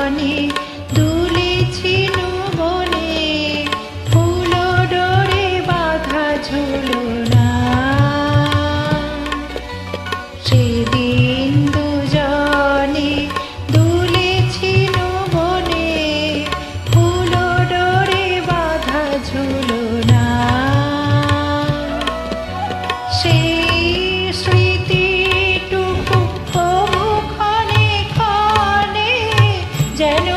চরণে তুলেছি বনে ফুল ডোরে বাধা ঝুলো না। সেদিন দুজনে তুলেছি বনে ফুল ডোরে বাধা ঝুলো Jenny.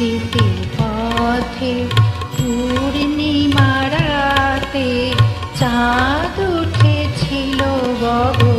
যেতে পথে পূর্ণিমারাতে চাঁদ উঠেছিল গগনে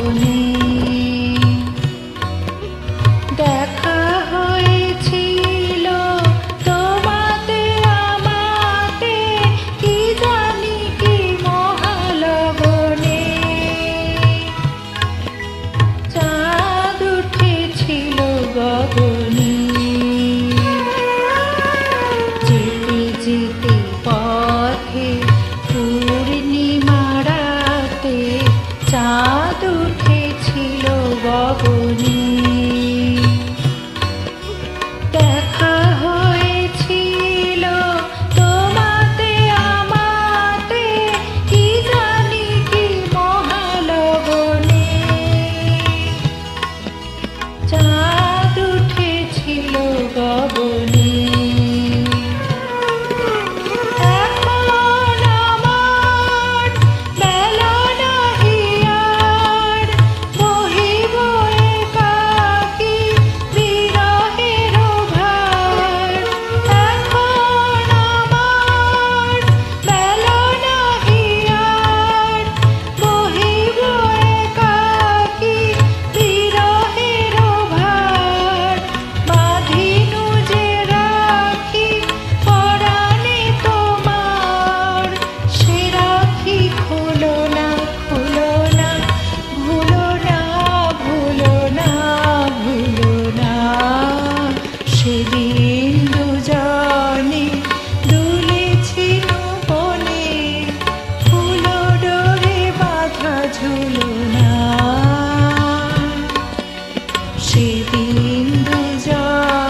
বিন্দু জয়